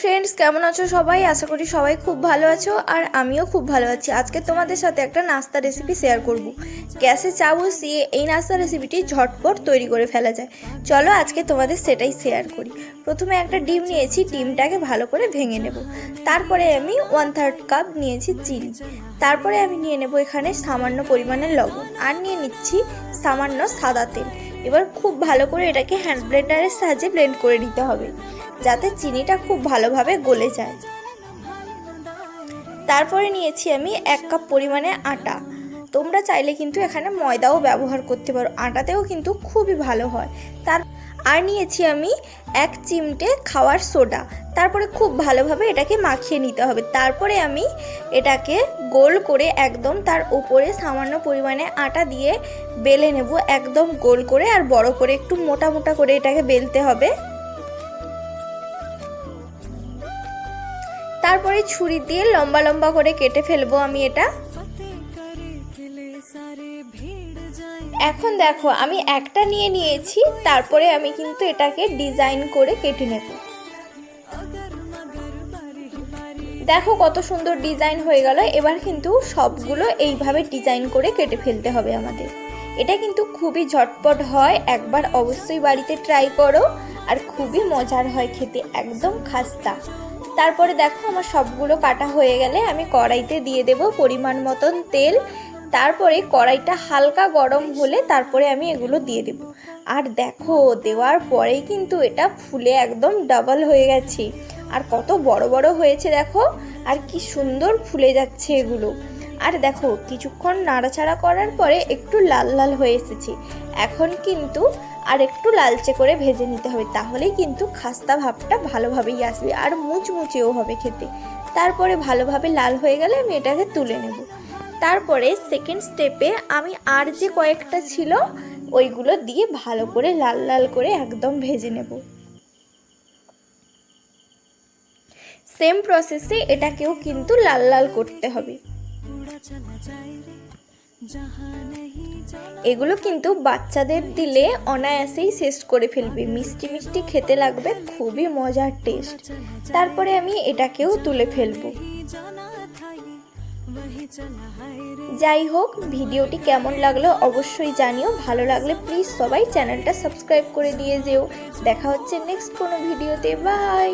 Friends, কেমন আছো সবাই? আশা করি সবাই খুব ভালো আছো আর আমিও খুব ভালো আছি। আজকে তোমাদের সাথে একটা নাস্তা রেসিপি শেয়ার করব। গ্যাসে চা বসিয়ে এই নাস্তা রেসিপিটি ঝটপট তৈরি করে ফেলা যায়। চলো আজকে তোমাদের সেটাই শেয়ার করি। প্রথমে একটা ডিম নিয়েছি, ডিমটাকে ভালো করে ভেঙে নেব। তারপরে আমি ওয়ান থার্ড কাপ নিয়েছি চিনি। তারপরে আমি নিয়ে নেব এখানে সামান্য পরিমাণের লবণ। আর নিয়ে নিচ্ছি সামান্য সাদা তেল। এবার খুব ভালো করে এটাকে হ্যান্ড ব্লেন্ডারের সাহায্যে ব্লেন্ড করে নিতে হবে, যাতে চিনিটা খুব ভালোভাবে গলে যায়। তারপরে নিয়েছি আমি এক কাপ পরিমাণে আটা। তোমরা চাইলে কিন্তু এখানে ময়দাও ব্যবহার করতে পারো। আটাতেও কিন্তু খুবই ভালো হয়। তার আর নিয়েছি আমি এক চিমটে খাওয়ার সোডা। তারপরে খুব ভালোভাবে এটাকে মাখিয়ে নিতে হবে। তারপরে আমি এটাকে গোল করে একদম তার উপরে সামান্য পরিমাণে আটা দিয়ে বেলে নেব একদম গোল করে আর বড় করে একটু মোটা মোটা করে এটাকে বেলতে হবে। তারপরে ছুরি দিয়ে লম্বা লম্বা করে কেটে ফেলব আমি এটা। এখন দেখো আমি একটা নিয়ে নিয়েছি তারপরে আমি কিন্তু এটাকে ডিজাইন করে কেটে নেব। দেখো কত সুন্দর ডিজাইন হয়ে গেল এবার কিন্তু সবগুলো এইভাবে ডিজাইন করে কেটে ফেলতে হবে আমাদের। এটা কিন্তু খুবই ঝটপট হয় একবার অবশ্যই বাড়িতে ট্রাই করো আর খুবই মজার হয় খেতে একদম খাস্তা। তারপরে দেখো আমার সবগুলো কাটা হয়ে গেলে আমি কড়াইতে দিয়ে দেব পরিমাণ মতন তেল তারপরে কড়াইটা হালকা গরম হলে তারপরে আমি এগুলো দিয়ে দেব। আর দেখো, দেওয়ার পরেই কিন্তু এটা ফুলে একদম ডাবল হয়ে গেছে। আর কত বড় বড় হয়েছে দেখো, আর কি সুন্দর ফুলে যাচ্ছে এগুলো। আর দেখো, কিছুক্ষণ নাড়াচাড়া করার পরে একটু লাল লাল হয়ে এসেছে। এখন কিন্তু আর একটু লালচে করে ভেজে নিতে হবে, তাহলেই কিন্তু খাস্তা ভাবটা ভালোভাবেই আসবে, আর মুচমুচেও হবে খেতে। তারপরে ভালোভাবে লাল হয়ে গেলে আমি এটাকে তুলে নেব। তারপরে সেকেন্ড স্টেপে আমি আর যে কয়েকটা ছিল, ওইগুলো দিয়ে ভালো করে লাল লাল করে একদম ভেজে নেব। সেম প্রসেসে এটাকেও কিন্তু লাল লাল করতে হবে। এগুলো কিন্তু বাচ্চাদের দিলে অনায়াসেই শেষ করে ফেলবে। মিষ্টি মিষ্টি খেতে লাগবে, খুবই মজার টেস্ট তারপরে আমি এটাকেও তুলে ফেলব। যাই হোক, ভিডিওটি কেমন লাগল অবশ্যই জানিও। ভালো লাগলে প্লিজ সবাই চ্যানেলটা সাবস্ক্রাইব করে দিয়ে যেও। দেখা হচ্ছে নেক্সট কোনো ভিডিওতে। বাই